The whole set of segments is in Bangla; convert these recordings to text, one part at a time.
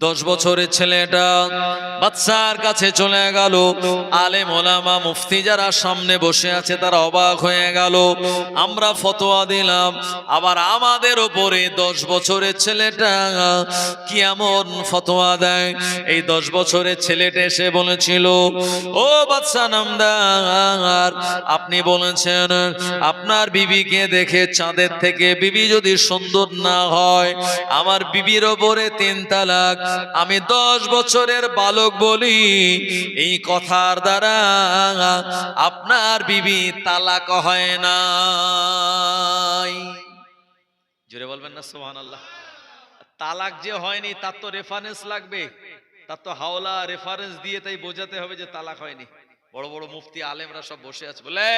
দশ বছরের ছেলেটা বাচ্চার কাছে চলে গেল। আলেম ওলামা মুফতি যারা সামনে বসে আছে তারা অবাক হয়ে গেল। আমরা ফতোয়া দিলাম, আবার আমাদের ওপরে দশ বছরের ছেলেটা কি এমন ফতোয়া দেয়? এই দশ বছরের ছেলেটা এসে বলেছিল, ও বাচ্চা নামদার, আপনি বলেছেন আপনার বিবিকে দেখে চাঁদের থেকে বিবি যদি সুন্দর না হয়, আমার বিবির ওপরে তিন তালাক আমি দশ বছরের বালক বলি। এই কথার দ্বারা আপনার বিবি তালাক হয় না জোরে বলবেন না সোহান আল্লাহ তালাক যে হয়নি, তার তো রেফারেন্স লাগবে। তার তো হাওলা রেফারেন্স দিয়ে তাই বোঝাতে হবে যে তালাক হয়নি। বড় বড় মুফতি আলেমরা সব বসে আছে। বলে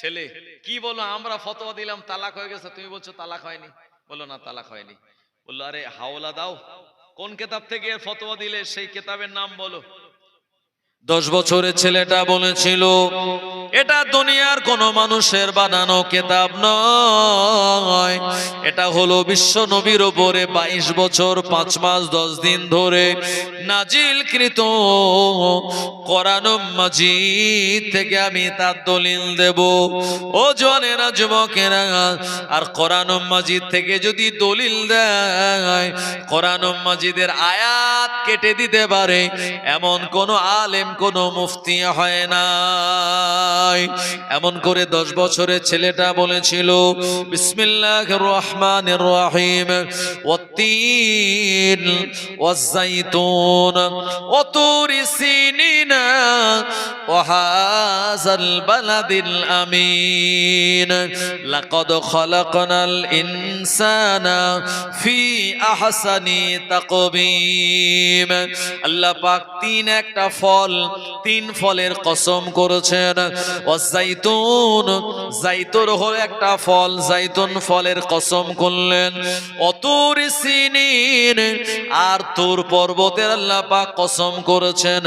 ছেলে, কি বলো? আমরা ফতোয়া দিলাম, তালাক হয়ে গেছে। তুমি বলছো তালাক হয়নি? বলল, না, তালাক হয়নি। বলল, আরে, হাওলা দাও। কোন কেতাব থেকে ফতোয়া দিলে সেই কেতাবের নাম বলো? দশ বছরের ছেলেটা বলেছিল, এটা দুনিয়ার কোন মানুষের বানানো কেতাব নয়। এটা হলো বিশ্ব নবীর ওপরে বাইশ বছর, পাঁচ মাস, দশ দিন ধরে নাজিল কৃত কোরআন মাজিদ থেকে আমি তার দলিল দেব। ও জনেরা যুবকেরা, আর কোরআন মাজিদ থেকে যদি দলিল দেয়, কোরআন মাজিদের আয়াত কেটে দিতে পারে। এমন কোন আলেম কোন মুফতি হয় নাই। এমন করে দশ বছরের ছেলেটা বলেছিল বিসমিল্লাহ রহমান রহিম আমিন ইনসানা ফি আহসানি আল্লাহ পাক তিন একটা ফল তিন ফলের কসম করেছেন। ওয়াজাইতুন জাইতুর হলো একটা ফল জাইতুন ফলের কসম করলেন। অতুর সিনিন, আর তুর পর্বতের আল্লাহ পাক কসম করেছেন।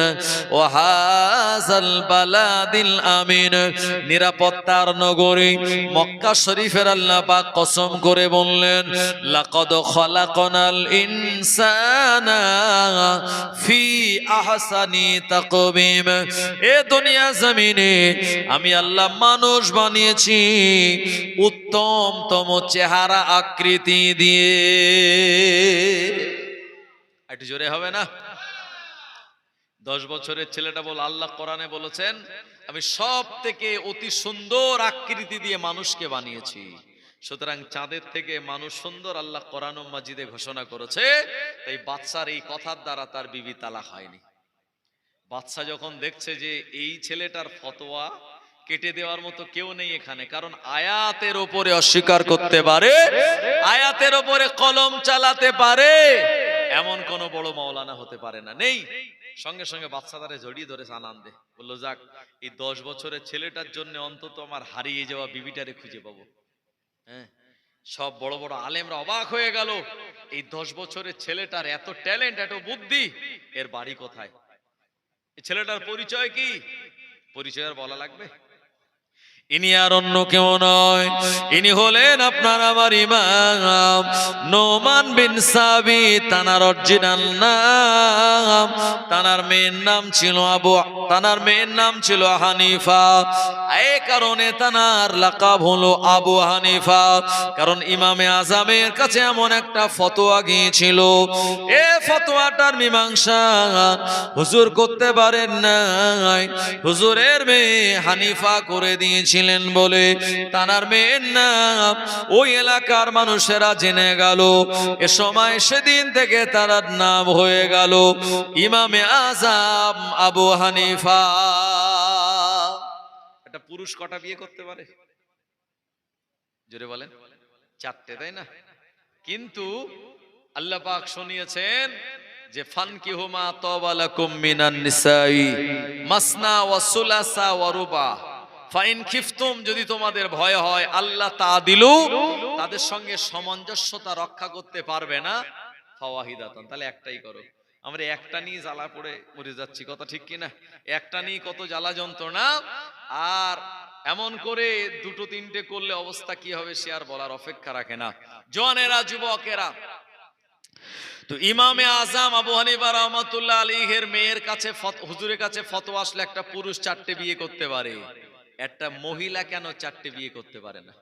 ওয়াহাজাল বালাদিল আমিন, নিরাপত্তার নগরী মক্কা শরীফের আল্লাহ পাক কসম করে বললেন, লাকাদ খলাকনাল ইনসানা ফি আহসানি তাকবীম এ দুনিয়া জমিনে আমি আল্লাহ মানুষ বানিয়েছি, উত্তমতম চেহারা আকৃতি দিয়ে। একটু জোরে হবে না? দশ বছরের ছেলেটা বল, আল্লাহ কোরআনে বলেছেন, আমি সব থেকে অতি সুন্দর আকৃতি দিয়ে মানুষকে বানিয়েছি। সুতরাং চাঁদের থেকে মানুষ সুন্দর আল্লাহ কোরআন মাজিদে ঘোষণা করেছে, তাই বাচ্চার এই কথার দ্বারা তার বিবি তালা হয়নি। বাচ্চা যখন দেখছে যে এই ছেলেটার ফতোয়া কেটে দেওয়ার মতো কেউ নেই এখানে, কারণ আয়াতের ওপরে অস্বীকার করতে পারে, আয়াতের ওপরে কলম চালাতে পারে, এমন কোন বড় মাওলানা হতে পারে না, নেই। সঙ্গে সঙ্গে বাচ্চাদারে জড়িয়ে ধরে আনন্দে, বলল, যাক, এই দশ বছরের ছেলেটার জন্য অন্তত আমার হারিয়ে যাওয়া বিবিটারে খুঁজে পাবো। হ্যাঁ সব বড় বড় আলেমরা অবাক হয়ে গেল, এই দশ বছরের ছেলেটার এত ট্যালেন্ট, এত বুদ্ধি, এর বাড়ি কোথায়? ছেলেটার পরিচয় কি? পরিচয় আর বলা লাগবে? ইনি আর অন্য কেউ নয়। ইনি হলেন আপনার আমার ইমাম, নোমান বিন সাবি তানার অরিজিনাল নাম। তানার মেয়ের নাম ছিল আবু, তানার মেয়ের নাম ছিল হানিফা। এই কারণে তানার লাকাব হলো আবু হানিফা, কারণ ইমামে আজামের কাছে এমন একটা ফতোয়া গিয়েছিল। এ ফতোয়াটার মীমাংসা হুজুর করতে পারেন নাই। হুজুরের মেয়ে হানিফা করে দিয়েছিলেন বলে তানার মেয়ের নাম ওই এলাকার মানুষেরা জেনে গেল। এ সময় সেদিন থেকে তার নাম হয়ে গেল ইমামে আজাম আবু হানিফা। একটা পুরুষ কটা বিয়ে করতে পারে? জোরে বলেন। চারটে, তাই না? কিন্তু আল্লাহ পাক শুনিয়েছেন যে ফানকি হুমা তবালাকুম নিসাই, মাসনা ওয়া সুলাসা ওয়া রুবা। ফাইন খিফতুম, যদি তোমাদের ভয় হয়, আল্লাহ তা দিলু, তাদের সঙ্গে সামঞ্জস্যতা রক্ষা করতে পারবে না। ফাওয়াহিদাতান, তাহলে একটাই করো। আমরা একটা নিয়ে জ্বালা পড়ে মরে যাচ্ছি, কথা ঠিক কিনা? একটা নিয়ে কত জ্বালা যন্ত্রণা। আর এমন করে দুটো তিনটে করলে অবস্থা কি হবে সে আর বলার অপেক্ষা রাখে না। জনেরা যুবকেরা। তো ইমামে আজম আবু হানিফা রহমতুল্লাহ আলীহের মেয়ের কাছে হুজুরের কাছে ফতোয়া আসলে একটা পুরুষ চারটে বিয়ে করতে পারে। একটা মহিলা কেন চারটে বিয়ে করতে পারে না?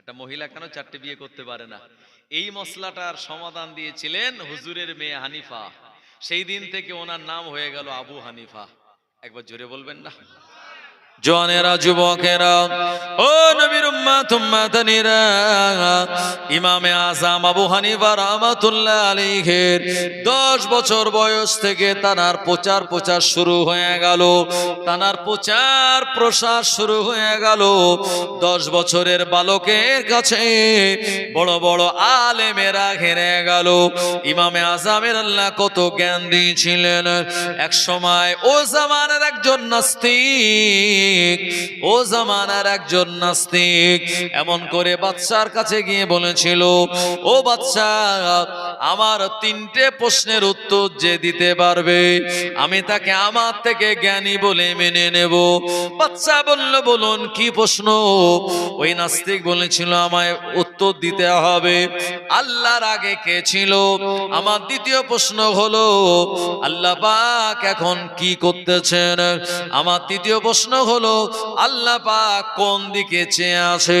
একটা মহিলা কেন চারটে বিয়ে করতে পারে না? এই মশলাটার সমাধান দিয়েছিলেন হুজুরের মেয়ে হানিফা। সেই দিন থেকে ওনার নাম হয়ে গেল আবু হানিফা। একবার জোরে বলবেন না? জনেরা, যুবকেরা, ও নবীর উম্মাত, উম্মাতানিরা, ইমামে আজম আবু হানিফা রাহমাতুল্লাহ আলাইহির 10 বছর বয়স থেকে তানার প্রচার প্রচার শুরু হয়ে গেল। তানার প্রচার প্রসার শুরু হয়ে গেল। 10 বছরের বালকের কাছে বড় বড় আলেমেরা ঘেরে গেল। ইমামে আজমের আল্লাহ কত জ্ঞান দিয়েছিলেন। এক সময় ও জামানের একজন নাস্তিক ও জামানার একজন নাস্তিক। এমন করে বাচ্চার কাছে গিয়ে বলেছিল, ও বাচ্চা আমার তিনটে প্রশ্নের উত্তর যে দিতে পারবে, আমি তাকে আমার থেকে জ্ঞানী বলে মেনে নেব। বাচ্চা বলল, বলুন, কি প্রশ্ন? ওই নাস্তিক বলেছিল, আমায় উত্তর দিতে হবে। আল্লাহর আগে কে ছিল? আমার দ্বিতীয় প্রশ্ন হলো, আল্লাহ পাক এখন কি করতেছেন? আমার তৃতীয় প্রশ্ন হলো আল্লাহ পাক কোন দিকে চেয়ে আছে?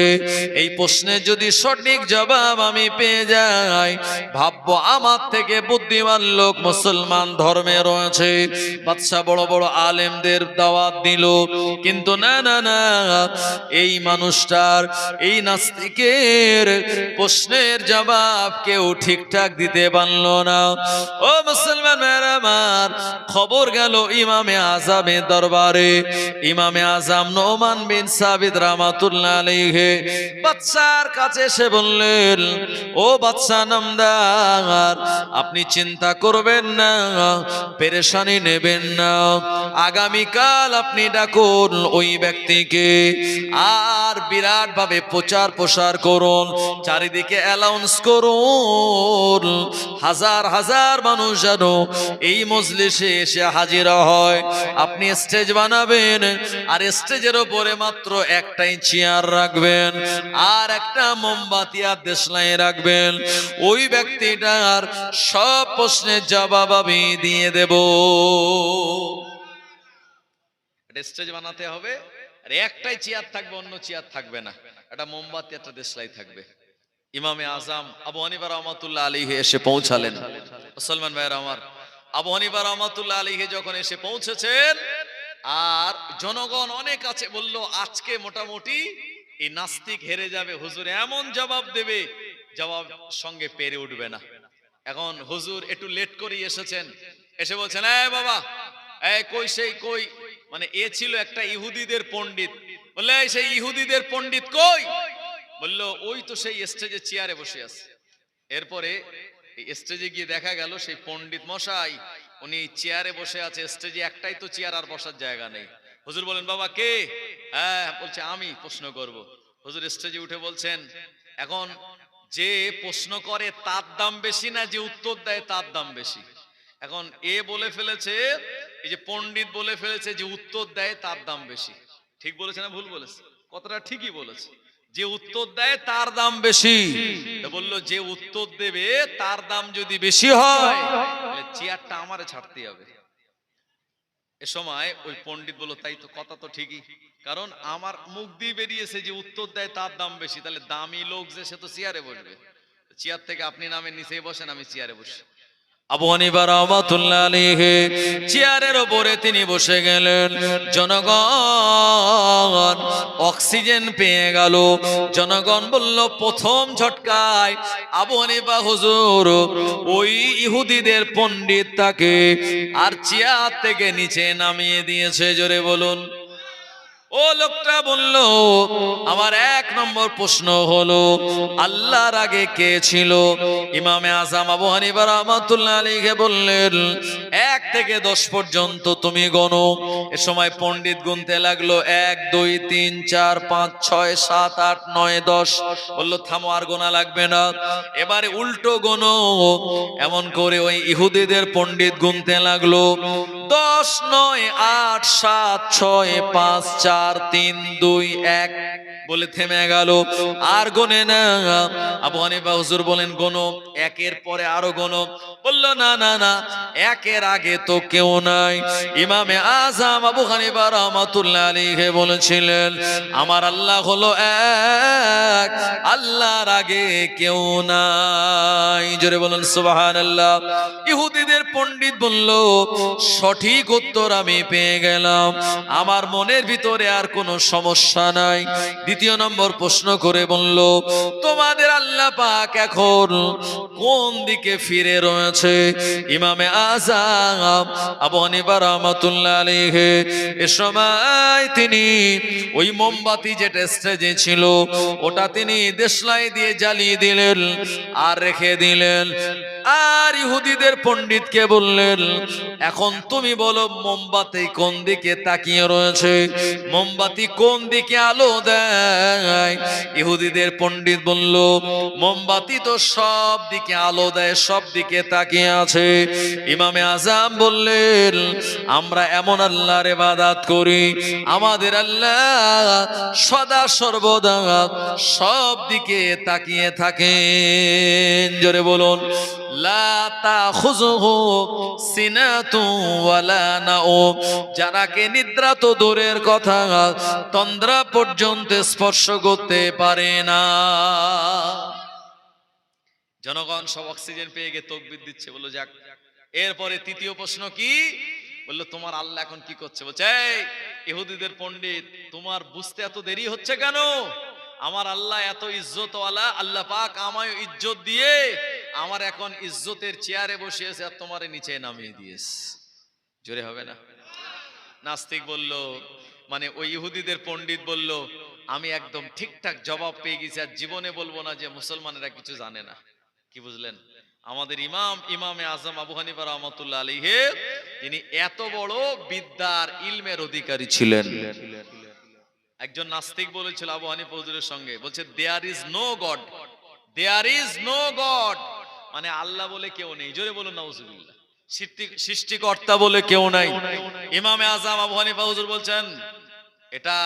এই প্রশ্নের যদি সঠিক জবাব আমি পেয়ে যাই, ভাববো আমার থেকে বুদ্ধিমান লোক মুসলমান ধর্মে রয়েছে। বাদশা বড় বড় আলেমদের দাওয়াত দিল। কিন্তু না না না, এই মানুষটার, এই নাস্তিকের প্রশ্নের জবাব কেউ ঠিকঠাক দিতে পারল না। ও মুসলমান আমার, খবর গেল ইমামে আজামের দরবারে। ইমামে আজাম নোমান বিন সাবিদ রামাতুল্লাহ আলাইহি বাদশার কাছে এসে বললেন, ও বাদশা নামদার, আপনি চিন্তা করবেন না, পেরেশানি নেবেন না। আগামীকাল আপনি ডাকুন ওই ব্যক্তিকে আর বিরাট ভাবে প্রচার প্রসার করুন, চারিদিকে অ্যালাউন্স করুন। হাজার হাজার মানুষ যেন এই মজলিসে এসে হাজিরা হয়। আপনি স্টেজ বানাবেন আর স্টেজের ওপরে মাত্র একটাই চেয়ার রাখবেন, আর একটা মোমবাতি আর দেশলাই রাখবেন। ওই ব্যক্তিটার সব প্রশ্নের জবাব আমি দিয়ে দেব। স্টেজ বানাতে হবে, আর একটাই চেয়ার থাকবে, অন্য চেয়ার থাকবে না। একটা মোমবাতি, একটা দেশলাই থাকবে। ইমামে আজম আবু হানিফা রহমাতুল্লাহ আলীহে এসে পৌঁছালেন। মুসলমান ভাইয়ের আমার, আবু হানিফা রহমাতুল্লাহ আলীহে যখন এসে পৌঁছেছেন আর জনগণ অনেক আছে বলল, আজকে মোটামুটি এই নাস্তিক হেরে যাবে। হুজুর এমন জবাব দেবে, জবাব সঙ্গে পেরে উঠবে না। এখন হুজুর একটু লেট করে এসেছেন। এসে বলছেন এই বাবা এই কই সেই কই? মানে এ ছিল একটা ইহুদিদের পণ্ডিত। বললে সেই ইহুদিদের পণ্ডিত কই? বলল, ওই তো সেই স্টেজে চেয়ারে বসে আছে। এরপরে স্টেজে গিয়ে দেখা গেল সেই পণ্ডিত মশাই উনি চেয়ারে বসে আছে স্টেজে একটাই তো চেয়ার আর বসার জায়গা নেই। হুজুর বলেন, বাবা, কে? হ্যাঁ বলছে, আমি প্রশ্ন করব। হুজুর স্টেজে উঠে বলছেন, এখন যে প্রশ্ন করে তার দাম বেশি না, যে উত্তর দেয় তার দাম বেশি? এখন এ বলে ফেলেছে, এই যে পণ্ডিত বলে ফেলেছে যে উত্তর দেয় তার দাম বেশি। ঠিক বলেছে না ভুল বলেছে? কথাটা ঠিকই বলেছে। যে উত্তর দেয় তার দাম বেশি। বলল যে উত্তর দেবে তার দাম যদি বেশি হয় চেয়ারটা আমারে ছাড়তে হবে। এ সময় ওই পণ্ডিত বলল তাই তো কথা তো ঠিকই। কারণ আমার মুখ দিয়ে বেরিয়েছে যে উত্তর দেয় তার দাম বেশি। তাহলে দামি লোক যে সে তো চেয়ারে বসবে। চেয়ার থেকে আপনি নামের নিচেই বসেন আমি চেয়ারে বসি। আবু হানিফা রহমাতুল্লাহ চেয়ারের উপরে তিনি বসে গেলেন। জনগণ অক্সিজেন পেয়ে গেল। জনগণ বলল, প্রথম ঝটকায় আবু হানিফা হুজুর, ওই ইহুদিদের পণ্ডিত তাকে আর চেয়ার থেকে নিচে নামিয়ে দিয়েছে। জোরে বলুন। ও লোকটা বলল, আমার এক নম্বর প্রশ্ন হলো, আল্লাহর আগে কে ছিল? ইমামে আজাম আবু হানিফা রহমাতুল্লাহ আলীকে বললেন, এক থেকে দশ পর্যন্ত তুমি গণো। এ সময় পণ্ডিত গুনতে লাগল, এক, দুই, তিন, চার, পাঁচ, ছয়, সাত, আট, নয়, দশ। বলল, থামো, আর গোনা লাগবে না। এবারে উল্টো গোনো এমন করে ওই ইহুদিদের পণ্ডিত গুনতে লাগল, দশ, নয়, আট, সাত, ছয়, পাঁচ, চার তিন দুই এক। বলে থেমে গেল। আর গোনে না। আবু হানিফা হুজুর বলেন, গোনো, একের পরে আরও গোনো। বলল, না না না, একের আগে তো কেউ নাই। ইমামে আজম আবু হানিফা রহমাতুল্লাহ আলাইহি বলেছিলেন, আমার আল্লাহ হলো এক, আল্লাহর আগে কেউ নাই। জোরে বলেন, সুবহানাল্লাহ। ইহুদিদের পণ্ডিত বলল, সঠিক উত্তর আমি পেয়ে গেলাম। আমার মনের ভিতরে আর কোনো সমস্যা নাই। দ্বিতীয় নম্বর প্রশ্ন করে বলল, তোমাদের আল্লাহ পাক এখন কোন দিকে ফিরে রয়েছে? ইমামে আজাম আবু হানিফা রহমাতুল্লাহ এ সময় তিনি ওই মোমবাতি যেটা স্টেজে ছিল, ওটা তিনি দেশলাই দিয়ে জ্বালিয়ে দিলেন আর রেখে দিলেন। আর ইহুদিদের পণ্ডিতকে বললেন, এখন তুমি বলো, মোমবাতি কোন দিকে তাকিয়ে রয়েছে? মোমবাতি কোন দিকে আলো দেয়? ইহুদিদের পণ্ডিত বলল, মোমবাতি তো সব দিকে আলো দেয়, সব দিকে তাকিয়ে আছে। ইমামে আজাম বললেন, আমরা এমন আল্লাহর ইবাদত করি, আমাদের আল্লাহ সদা সর্বদা সব দিকে তাকিয়ে থাকেন। জোরে বলুন যারাকে নিদ্রা তো দূরের কথা তন্দ্রা পর্যন্ত স্পর্শ করতে পারে না। জনগণ সব অক্সিজেন পেয়ে গিয়ে তকবির দিচ্ছে বলল যাক এরপরে তৃতীয় প্রশ্ন কি? বলল তোমার আল্লাহ এখন কি করছে? বলছে "এই, ইহুদিদের পণ্ডিত তোমার বুঝতে এত দেরি হচ্ছে কেন? আমার আল্লাহ এত ইজ্জতওয়ালা আল্লাহ পাক আমায় ইজ্জত দিয়ে আমার এখন ইজ্জতের চেয়ারে বসে আছে আর তোমার নিচে নামিয়ে দিয়েছে। জোরে হবে না? নাস্তিক বলল মানে ওই ইহুদিদের পণ্ডিত বলল, আমি একদম ঠিকঠাক জবাব পেয়ে গেছি আর জীবনে বলব না যে মুসলমানেরা কিছু জানে না। কি বুঝলেন? আমাদের ইমাম, ইমামে আজম আবু হানিফা রহমতুল্লাহ আলীহে তিনি এত বড় বিদ্যার ইলমের অধিকারী ছিলেন। একজন নাস্তিক বলেছিল আবু হানিফা হুজুরের সঙ্গে, বলছে there is no God there is no God মানে আল্লাহ বলে কেউ নেই। জোরে বলুন, নাউজুবিল্লাহ। সৃষ্টিকর্তা বলে কেউ নাই। ইমামে আজম আবু হানিফা হুজুর বলছেন, এটা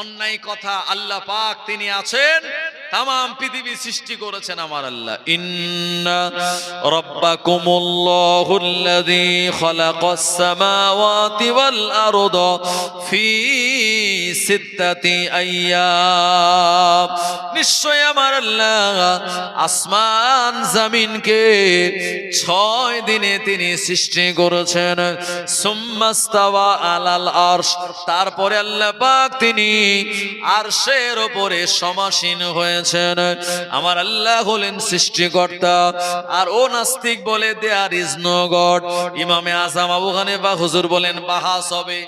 অন্যায় কথা আল্লাহ পাক তিনি আছেন তাম পৃথিবী সৃষ্টি করেছেন আমার আল্লাহ। ইন্না রাব্বাকুমুল্লাহুল্লাযী খালাকাস সামাওয়াতি ওয়াল ফি সিত্তাতি আইয়াম নিশ্চয় আমার আল্লাহ আসমান জমিনকে ছয় দিনে তিনি সৃষ্টি করেছেন। সুম্মাস্তাওয়া আলাল আরশ। তারপরে আল্লাহ পাক তিনি আরশের উপরে সমাসীন হয়েছেন আমার আল্লাহ হলেন সৃষ্টিকর্তা, আর ও নাস্তিক বলে দেয়ার ইজ নো গড ইমামে আজম আবু হানিফা হুজুর বলেন, বাহাস হবে।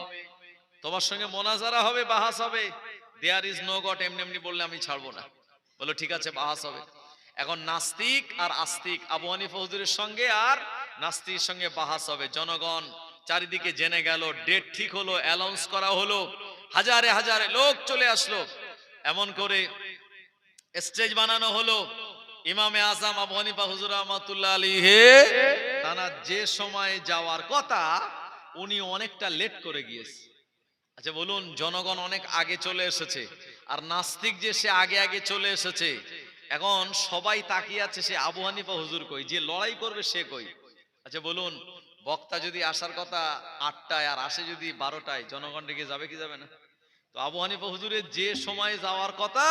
তোমার সঙ্গে মোনাজারা হবে, বাহাস হবে। দেয়ার ইজ নো গড এমনি এমনি বললে আমি ছাড়বো না। বলো, ঠিক আছে, বাহাস হবে। এখন নাস্তিক আর আস্তিক, আবু হানিফা হুজুরের সঙ্গে আর নাস্তিকের সঙ্গে বাহাস হবে। জনগণ চারিদিকে জেনে গেল ডেট ঠিক হলো অ্যানাউন্স করা হলো। হাজারে হাজারে লোক চলে আসলো। এমন করে স্টেজ বানানো হলো। ইমামে আজম আবু হানিফা হুজুর রহমাতুল্লাহ আলী হে তারা যে সময় যাওয়ার কথা, উনি অনেকটা লেট করে গিয়েছে। আচ্ছা বলুন, জনগণ অনেক আগে চলে এসেছে, আর নাস্তিক যে সে আগে আগে চলে এসেছে, এখন সবাই তাকিয়ে আছে সে আবু হানিফা হুজুর কই, যে লড়াই করবে সে কই? আচ্ছা বলুন, বক্তা যদি আসার কথা আটটায় আর আসে যদি বারোটায়, জনগণ রেগে যাবে কি যাবে না? তো আবু হানিফা হুজুরের যে সময় যাওয়ার কথা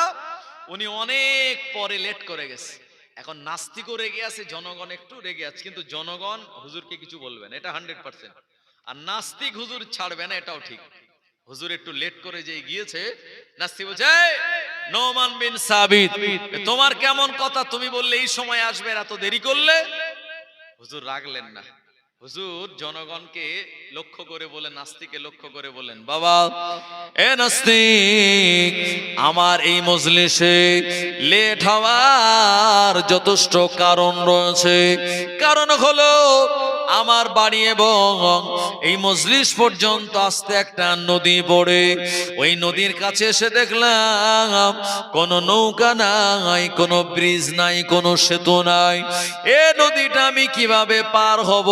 উনি অনেক পরে লেট করে গেছে। এখন নাস্তিকও রেগে আছে জনগণ একটু রেগে আছে কিন্তু জনগণ হুজুরকে কিছু বলবে না এটা হান্ড্রেড পার্সেন্ট আর নাস্তিক হুজুর ছাড়বে না এটাও ঠিক। হুজুর একটু লেট করে যে গিয়েছে নাস্তিক বলছে "এই, নোমান বিন সাবিত তোমার কেমন কথা? তুমি বললে এই সময় আসবে এত দেরি করলে? হুজুর রাগলেন না। হুজুর জনগণকে লক্ষ্য করে বলে নাস্তিকে লক্ষ্য করে বলেন বাবা এ নাস্তিক আমার এই মজলিসে লেট হওয়ার যথেষ্ট কারণ রয়েছে। কারণ হলো আমার বাড়ি এবং এই মজলিস পর্যন্ত আসতে একটা নদী পড়ে। ওই নদীর কাছে এসে দেখলাম, কোনো নৌকা নাই, কোনো ব্রিজ নাই, কোনো সেতু নাই। এ নদীটা আমি কীভাবে পার হব?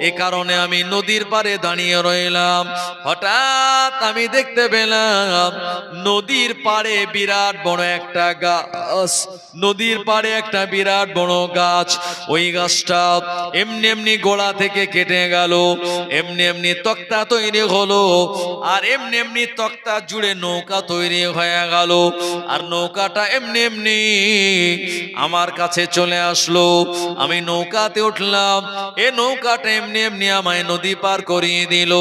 এ কারণে আমি নদীর পারে দাঁড়িয়ে রইলাম। হঠাৎ আমি দেখতে পেলাম, নদীর পাড়ে বিরাট বড় একটা গাছ। নদীর পাড়ে একটা বিরাট বড় গাছ। ওই গাছটা এমনি এমনি গোড়া থেকে কেটে গেল। এমনি এমনি তক্তা তৈরি হলো আর এমনি এমনি তক্তা জুড়ে নৌকা তৈরি হয়ে গেল। আর নৌকাটা এমনি এমনি আমার কাছে চলে আসলো। আমি নৌকাতে উঠলাম এ নৌকাটা এমনি এমনি আমায় নদী পার করিয়ে দিল।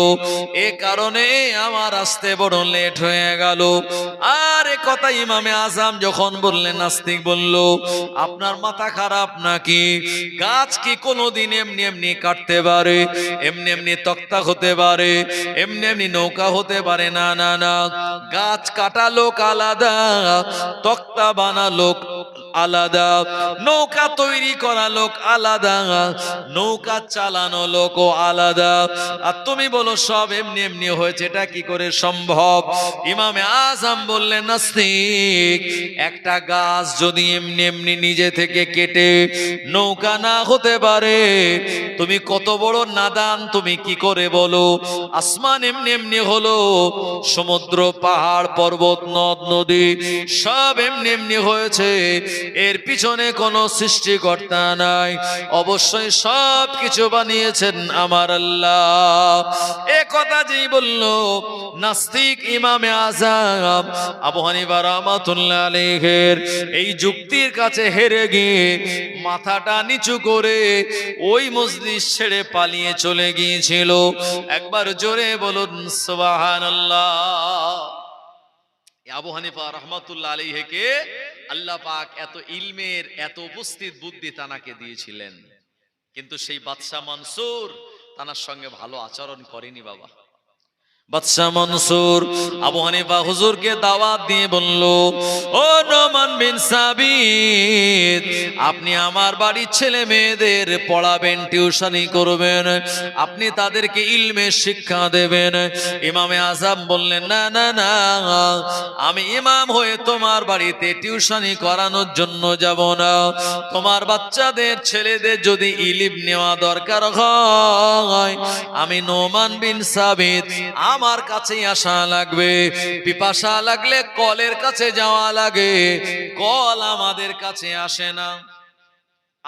এ কারণে আমার আসতে বড় লেট হয়ে গেল। আর এ কথা ইমামে আজম যখন বললেন, নাস্তিক বলল, আপনার মাথা খারাপ নাকি? গাছ কি কোনোদিন এমনি এমনি কাটতে পারে? এমনি এমনি তক্তা হতে পারে? এমনি এমনি নৌকা হতে পারে? না না না। গাছ কাটা লোক আলাদা, তক্তা বানা লোক আলাদা। নৌকা তৈরি করা লোক আলাদা, নৌকা চালানো লোক আলাদা। আর তুমি বলো, সব এমনি এমনি হয়েছে, এটা কি করে সম্ভব? ইমামে আজম বললেন, নাস্তিক, একটা গাছ যদি এমনি এমনি নিজে থেকে কেটে নৌকা না হতে পারে, তুমি কত বড় নাদান, তুমি কি করে বলো? আসমান এমনি এমনি হলো, সমুদ্র, পাহাড়, পর্বত, নদ, নদী, সব এমনি এমনি হয়েছে। এর পিছনে কোনো সৃষ্টিকর্তা নাই। অবশ্যই সব কিছু বানিয়েছেন আমার আল্লাহ। এ কথা যেই বলল, নাস্তিক ইমামে আজম আবু হানিফা রাহমাতুল্লাহ আলাইহির এই যুক্তির কাছে হেরে গিয়ে মাথাটা নিচু করে ওই মজলিস ছেড়ে পালিয়ে চলে গিয়েছিল। একবার জোরে বলুন, সুবহানাল্লাহ। আবু হানিফা রহমতুল্লাহ আলাইহিকে আল্লাহ পাক এত ইলমের, এত উপস্থিত বুদ্ধি তানাকে দিয়েছিলেন। কিন্তু সেই বাদশাহ মনসুর তানার সঙ্গে ভালো আচরণ করেনি বাবা। বাদশাহ মনসুর আবু হানিফা হুজুরকে দাওয়াত দিয়ে বলল, ও নোমান বিন সাবিত, আপনি আমার বাড়ির ছেলে মেয়েদের পড়াবেন, টিউশনি করবেন, আপনি তাদেরকে ইলমে শিক্ষা দেবেন। ইমামে আজাম বললেন, না না না, আমি ইমাম হয়ে তোমার বাড়িতে টিউশনি করানোর জন্য যাব না। তোমার বাচ্চাদের ছেলেদের যদি ইলিম নেওয়া দরকার হয়, আমি নোমান বিন সাবিত আমার কাছেই আসা লাগবে, পিপাসা লাগলে কলের কাছে যাওয়া লাগে। কল আমাদের কাছে আসে না।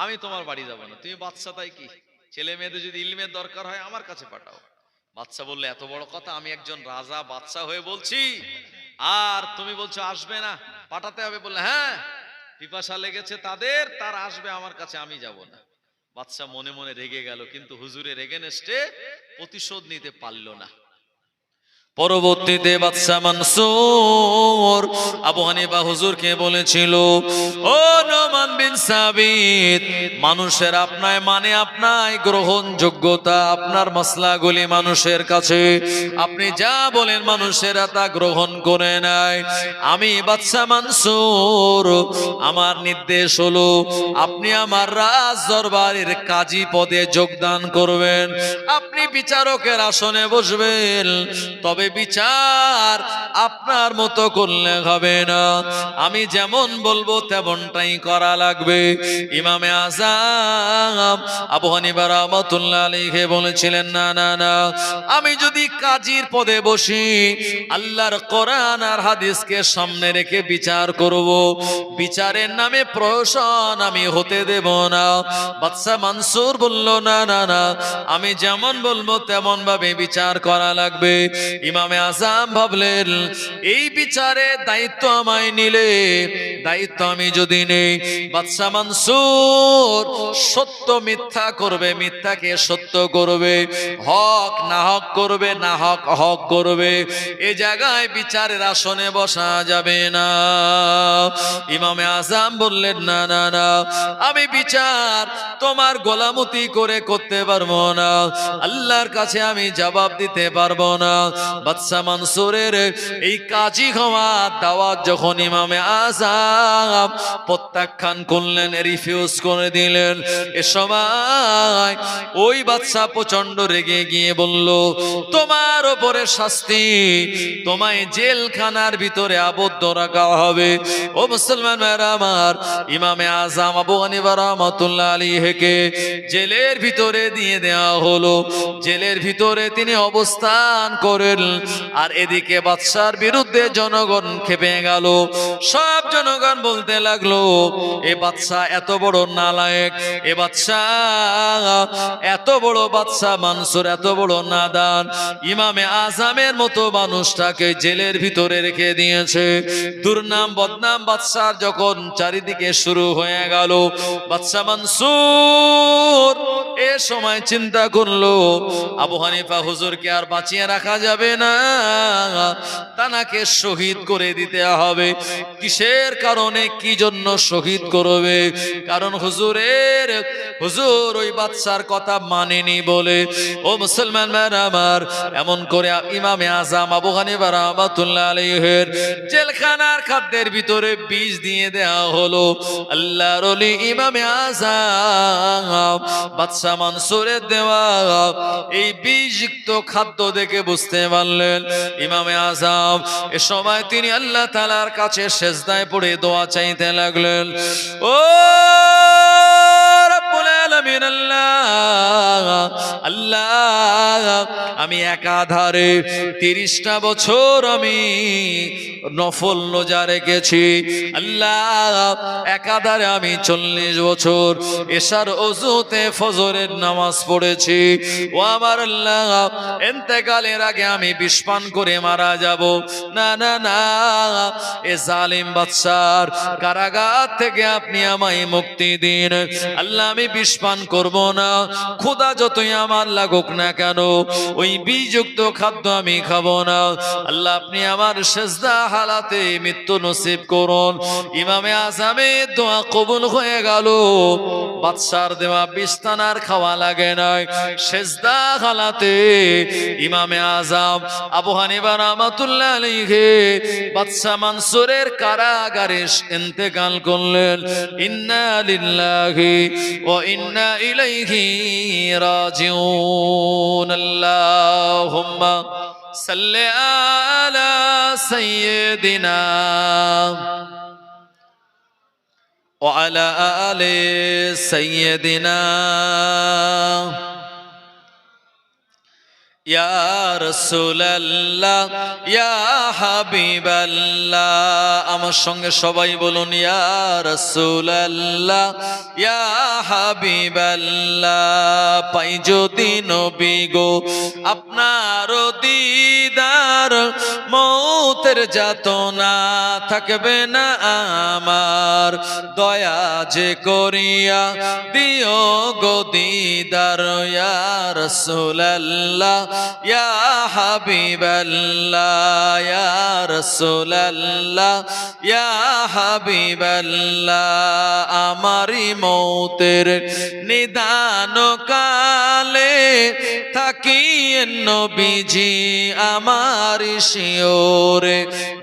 আমি তোমার বাড়ি যাব না। তুমি বাচ্চা, তাই কি? ছেলে মেয়েদের যদি ইলমের দরকার হয়, আমার কাছে পাঠাও। বাচ্চা বললে এত বড় কথা, আমি একজন রাজা বাচ্চা হয়ে বলছি। আর তুমি বলছো, আসবে না। পাঠাতে হবে বললে হ্যাঁ পিপাসা লেগেছে তাদের, তার আসবে, আমার কাছে আমি যাব না। বাচ্চা মনে মনে রেগে গেল, কিন্তু হুজুরের এগেনেস্টে প্রতিশোধ নিতে পারল না। পরবর্তীতে বাদশাহ মানসুর আবু হানিফা হুজুরকে বলেছিল, ও নোমান বিন সাবিত, মানুষের আপনায় মানে আপনায় গ্রহণযোগ্যতা, আপনার মশলাগুলি মানুষের কাছে। আপনি যা বলেন মানুষেরা তা গ্রহণ করে নেয়। আমি বাদশাহ মানসুর, আমার নির্দেশ হলো, আপনি আমার রাজ দরবারের কাজী পদে যোগদান করবেন। আপনি বিচারকের আসনে বসবেন। তবে বিচার, আপনার মতো করলে হবে না। আমি যেমন বলব তেমনটাই করা লাগবে। ইমামে আজাম আবু হানিফা রাহমাতুল্লাহ আলাইহি বলেছিলেন, না না না, আমি যদি কাজীর পদে বসি, আল্লাহর কোরআন আর হাদিসকে সামনে রেখে বিচার করব। বিচারের নামে প্রহসন আমি হতে দেব না। বাদশা মানসুর বলল, না না না, আমি যেমন বলব তেমন ভাবে বিচার করা লাগবে। ইমামে আজাম ভাবলেন, এই বিচারে দায়িত্ব আমায় নিলে, দায়িত্ব আমি যদি নেই, বাদশা মানসুর সত্য মিথ্যা করবে, মিথ্যাকে সত্য করবে, হক না হক করবে, না হক হক করবে, এ জায়গায় বিচারের আসনে বসা যাবে না। ইমামে আজাম বললেন, না না না, আমি বিচার তোমার গোলামতি করে করতে পারব না। আল্লাহর কাছে আমি জবাব দিতে পারব না। বাদশা মানসুরের এই কাজী হওয়া দাওয়াত যখন ইমামে আজাম প্রত্যাখ্যান করলেন রিফিউজ করে দিলেন, এ সময় ওই বাচ্চা প্রচণ্ড রেগে গিয়ে বলল, তোমার ওপরে শাস্তি তোমায় জেলখানার ভিতরে আবদ্ধ রাখা হবে। ও মুসলমান আমার, ইমামে আজাম আবু হানিফা রহমাতুল্লাহ আলী হেকে জেলের ভিতরে দিয়ে দেওয়া হলো। জেলের ভিতরে তিনি অবস্থান করেন আর এদিকে বাদশার বিরুদ্ধে জনগণ খেপে গেল। সব জনগণ বলতে লাগল, এ বাদশা এত বড় নালায়েক, এ বাদশা এত বড় বাদশা মানসুর, এত বড় নাদান। ইমামে আজামের মতো মানুষটাকে জেলের ভিতরে রেখে দিয়েছে। দুর্নাম বদনাম বাদশার যখন চারিদিকে শুরু হয়ে গেল, বাদশা মানসুর এ সময় চিন্তা করল, আবু হানিফা হুজুরকে আর বাঁচিয়ে রাখা যাবে না। তানাকে শহীদ করে দিতে হবে। কিসের কারণে? কি জন্য শহীদ করবে? কারণ হুজুরের, হুজুর ওই বাদশার কথা মানেনি বলে। ও মুসলমান আমার, এমন করে ইমামে আজম আবু জেলখানার খাদ্যের ভিতরে বীজ দিয়ে দেওয়া হলো। আল্লাহর ওলি ইমামে আজম বাদশা মানসুরের দেওয়া। এই বীজযুক্ত খাদ্য দেখে বুঝতে পারলেন ইমামে আজম এ সময় তিনি আল্লাহ তালার কাছে সেজদায় পড়ে দোয়া চাইতে লাগলেন। ও আমি একাধারে তিরিশটা বছর আমি নফল রোজা রেখেছি। আল্লাহ একাধারে আমি চল্লিশ বছর এশার অজুতে ফজরের নামাজ পড়েছি। ও আমার আল্লাহ এতেকালের আগে আমি বিষপান করে মারা যাব। না না না, এ জালিম বাদশার কারাগার থেকে আপনি আমায় মুক্তি দিন। আল্লাহ, আমি বিষপান করব না। খোদা যতই আমার লাগুক না কেন, ওই বীজযুক্ত খাদ্য আমি খাব না। আল্লাহ, আপনি আমার সেজদা হালাতে মৃত্যু নসিব করুন। ইমামে আসামে দোয়া কবুল হয়ে গেল। বাদশার দেওয়া বিস্তানার খাওয়া লাগে নাই। সেজদা হালাতে ইমামে আজম আবু হানিফা রহমাতুল্লাহ আলাইহি বাদশা মানসুরের কারাগারে ইন্তেকাল করলেন ইন্না লিল্লাহি ওয়া ইন্না ইলাইহি রাজিউন আল্লাহুম্মা সাল্লি আলা সাইয়্যিদিনা وعلى آل سيدنا আমার সঙ্গে সবাই বলুন ইয়া রাসূলুল্লাহ ইয়া হাবিবাল্লাহ। পাই যদি নবী গো আপনার মৌতের যাতনা থাকবে না আমার। দয়া যে করিয়া দিও গো দিদার রাসূলুল্লাহ, ইয়া হাবিবাল্লাহ, ইয়া রাসূলুল্লাহ, ইয়া আমারি মৌতের নিদান কালে থাকি নবীজি আমার শিওরে,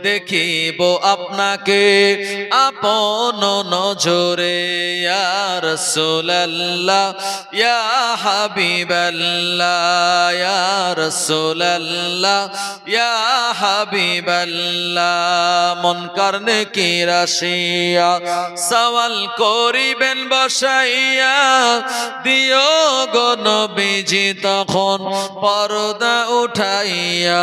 দেখিব আপনাকে আপন নজরে, ইয়া রাসূলুল্লাহ, ইয়া হাবিবাল্লাহ, ইয়া রাসূলুল্লাহ, ইয়া হাবিবাল্লাহ, মন কারণে কি রাশিয়া? সওয়াল করিবেন বসাইয়া, দিও গো নবীজি পর্দা উঠাইয়া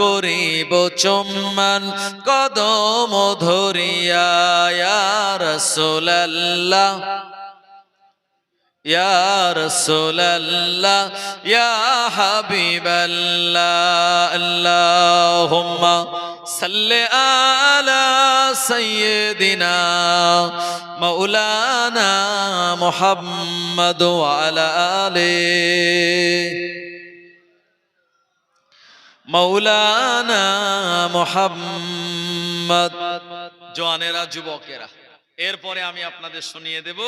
করিব চুম্মান কদম ধরিয়া রাসূলুল্লাহ। يا رسول الله يا حبيب الله اللهم صل على سيدنا مولانا محمد وعلى آله মৌলানা মোহাম্মদ জওয়ানেরা যুবকেরা এরপরে আমি আপনাদের শুনিয়ে দেব